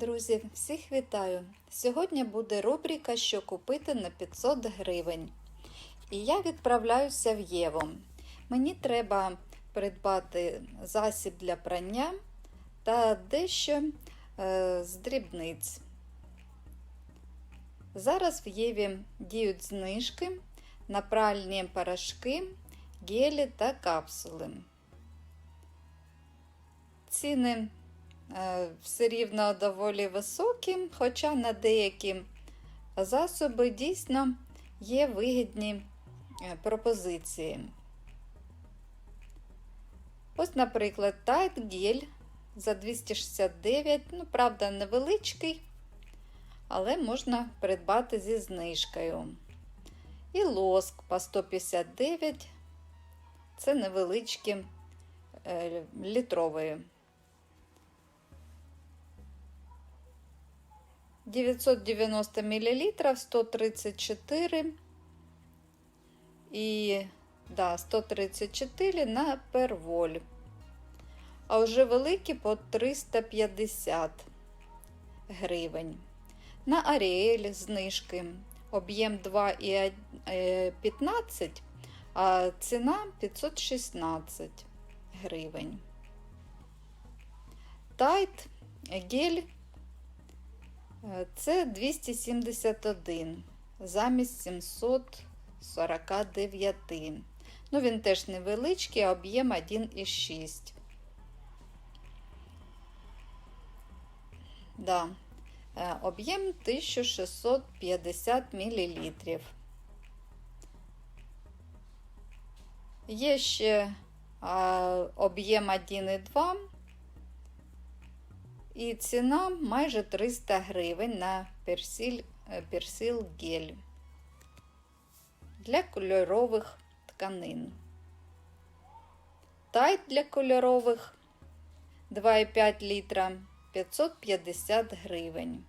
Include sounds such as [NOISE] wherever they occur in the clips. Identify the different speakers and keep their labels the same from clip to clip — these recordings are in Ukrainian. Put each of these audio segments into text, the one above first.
Speaker 1: Друзі, всіх вітаю! Сьогодні буде рубрика Що купити на 500 гривень. І я відправляюся в Єву. Мені треба придбати засіб для прання та дещо е, з дрібниць. Зараз в Єві діють знижки на пральні порошки, гелі та капсули. Ціни все рівно доволі високі, хоча на деякі засоби дійсно є вигідні е, пропозиції. Ось, наприклад, Tide гель за 269, ну, правда, невеличкий, але можна придбати зі знижкою. І лоск по 159, це невеличкі е, 990 мл 134 і да, 134 на перволь. А вже великі по 350 гривень. На Аріель знижки. Об'єм 2,15, а ціна 516 гривень. Тайт гель це 271 замість 749. Ну, він теж невеличкий, а об'єм 1,6. Да. Е, Об'єм 1650 мл. Є ще об'єм 1,2 і ціна майже 300 гривень на персил гель для кольорових тканин. Тайт для кольорових 2,5 літра 550 гривень.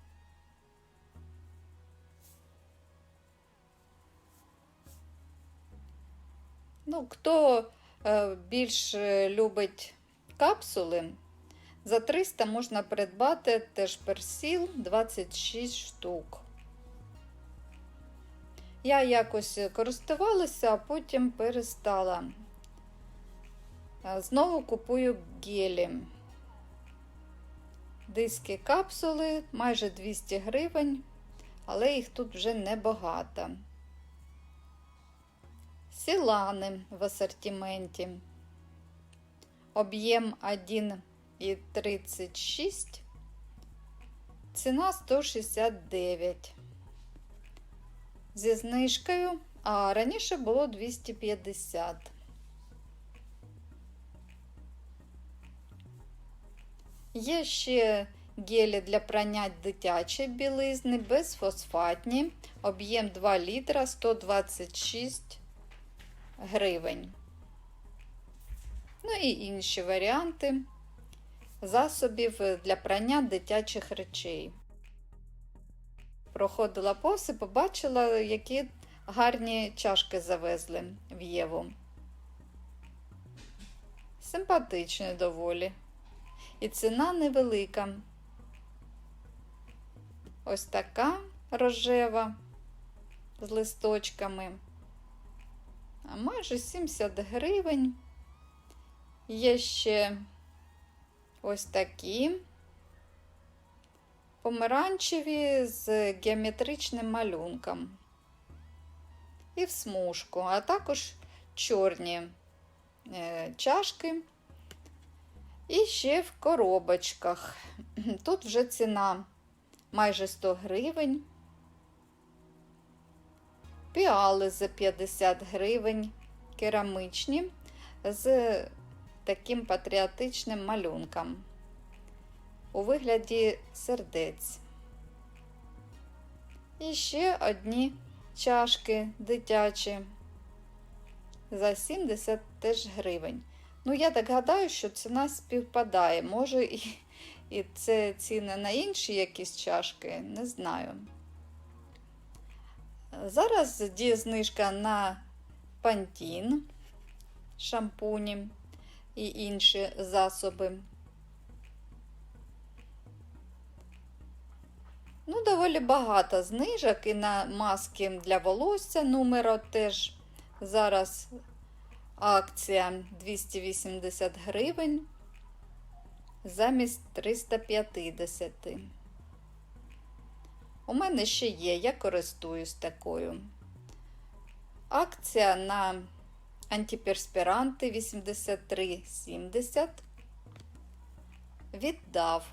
Speaker 1: Ну, хто е, більш любить капсули, за 300 можна придбати теж персіл 26 штук. Я якось користувалася, а потім перестала. Знову купую гелі. Диски капсули майже 200 гривень, але їх тут вже небагато. Сілани в асортименті. Об'єм 1,36, ціна 169. Зі знижкою, а раніше було 250. Є ще гелі для прання дитячої білизни безфосфатні, об'єм 2 літра 126 гривень. Ну і інші варіанти засобів для прання дитячих речей. Проходила повз і побачила, які гарні чашки завезли в Єву. Симпатичні доволі. І ціна невелика. Ось така рожева з листочками. А майже 70 гривень. Є ще ось такі помаранчеві з геометричним малюнком. І в смужку, а також чорні е, чашки. І ще в коробочках. [CLEARS THROAT] Тут вже ціна майже 100 гривень. Піали за 50 гривень, керамичні з таким патріотичним малюнком у вигляді сердець. І ще одні чашки дитячі за 70 теж гривень. Ну, я так гадаю, що ціна співпадає. Може, і, і це ціни на інші якісь чашки, не знаю. Зараз діє знижка на пантін, шампуні і інші засоби. Ну, доволі багато знижок і на маски для волосся номеро теж зараз акція 280 гривень замість 350. У мене ще є, я користуюсь такою. Акція на антиперспіранти 83,70 віддав.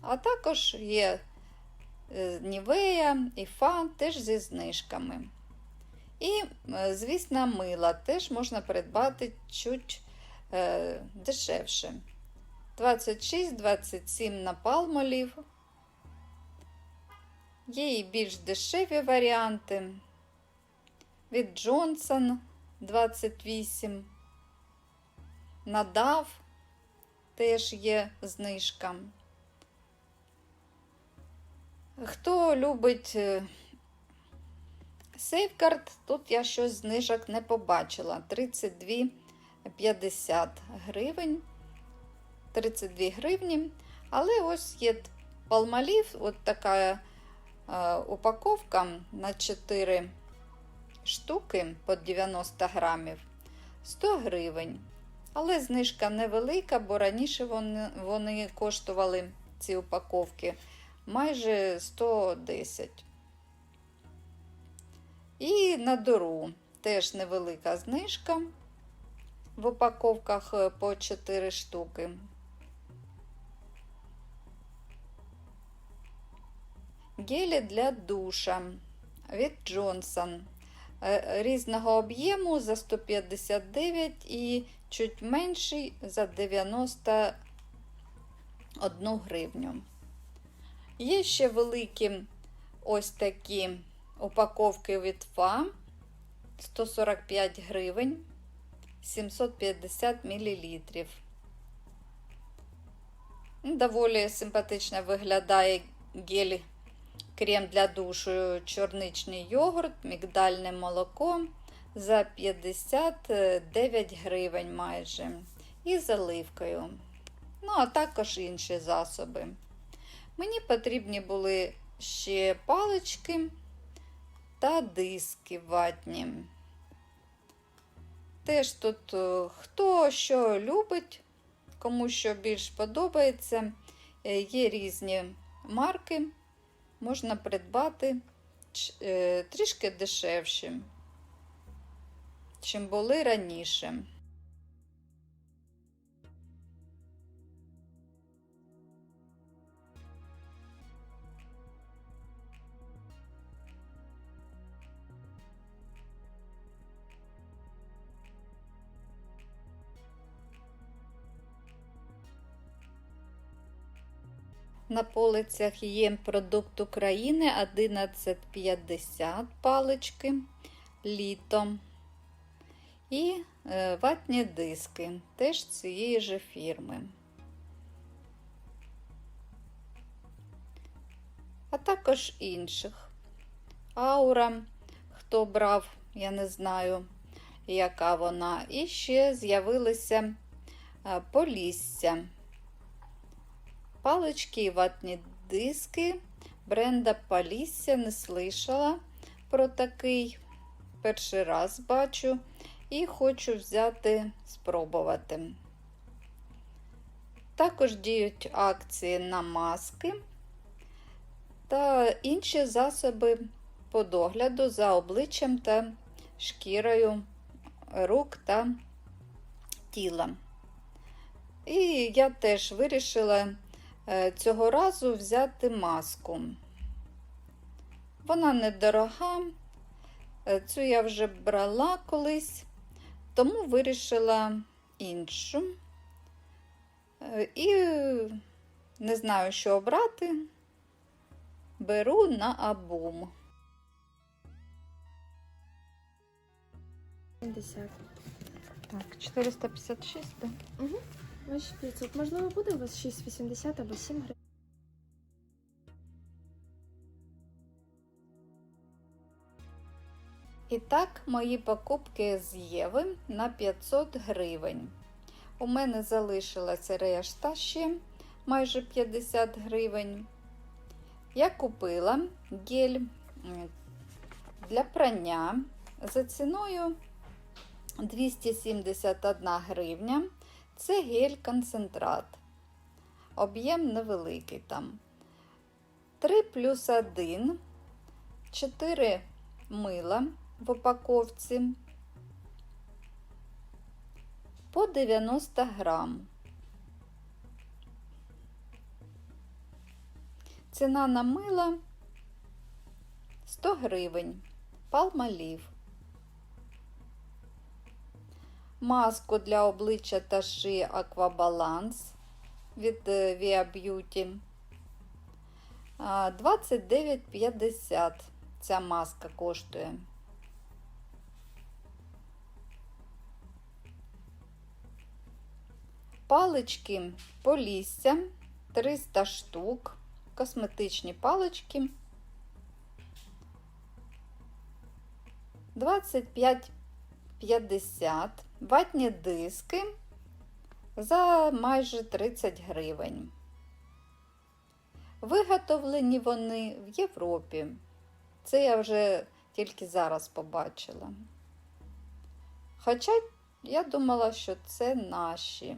Speaker 1: А також є е, Нівея і Фа теж зі знижками. І, е, звісно, мила теж можна придбати чуть е, дешевше. 26-27 на палмолів. Є і більш дешеві варіанти. Від Джонсон 28. Надав теж є знижка. Хто любить Сейфкард, тут я щось знижок не побачила. 32,50 гривень. 32 гривні. Але ось є палмалів, от така е, упаковка на 4 штуки по 90 грамів 100 гривень. Але знижка невелика, бо раніше вони, вони коштували ці упаковки майже 110. І на дору теж невелика знижка в упаковках е, по 4 штуки. Гелі для душа від Джонсон різного об'єму за 159 і чуть менший за 91 гривню. Є ще великі ось такі упаковки від ФА 145 гривень 750 мл. Доволі симпатично виглядає гель крем для душу, чорничний йогурт, мігдальне молоко за 59 гривень майже. І заливкою. Ну, а також інші засоби. Мені потрібні були ще палички та диски ватні. Теж тут е, хто що любить, кому що більш подобається, е, є різні марки, можна придбати е, трішки дешевші, чим були раніше. На полицях є продукт України 11,50 палички літо. І е, ватні диски теж цієї ж фірми. А також інших. Аура, хто брав, я не знаю, яка вона. І ще з'явилися е, полісся палички і ватні диски. Бренда Полісся не слышала про такий. Перший раз бачу і хочу взяти, спробувати. Також діють акції на маски та інші засоби по догляду за обличчям та шкірою рук та тіла. І я теж вирішила цього разу взяти маску. Вона недорога, е, цю я вже брала колись, тому вирішила іншу. Е, і не знаю, що обрати, беру на абум.
Speaker 2: 50.
Speaker 1: Так, 456, так?
Speaker 2: Угу. Ось 500. Можливо, буде у вас 6,80 або 7 гривень.
Speaker 1: І так, мої покупки з Єви на 500 гривень. У мене залишилася решта ще майже 50 гривень. Я купила гель для прання за ціною 271 гривня. Це гель-концентрат. Об'єм невеликий там. 3 плюс 1, 4 мила в упаковці по 90 грам. Ціна на мило 100 гривень. Палмалів. Маску для обличчя та шиї Аквабаланс від е, Via Beauty. 29,50 ця маска коштує. Палички Полісся 300 штук. Косметичні палички 25,50. Ватні диски за майже 30 гривень. Виготовлені вони в Європі. Це я вже тільки зараз побачила. Хоча я думала, що це наші.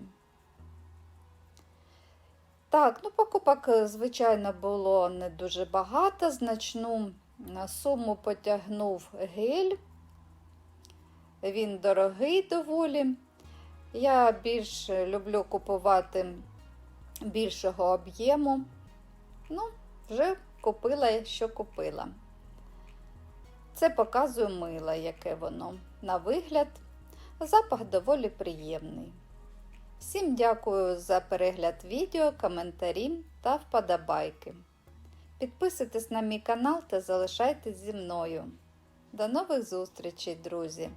Speaker 1: Так, ну покупок, звичайно, було не дуже багато. Значну суму потягнув гель. Він дорогий доволі. Я більш люблю купувати більшого об'єму. Ну, вже купила, що купила. Це показує мило, яке воно на вигляд. Запах доволі приємний. Всім дякую за перегляд відео, коментарі та вподобайки. Підписуйтесь на мій канал та залишайтесь зі мною. До нових зустрічей, друзі!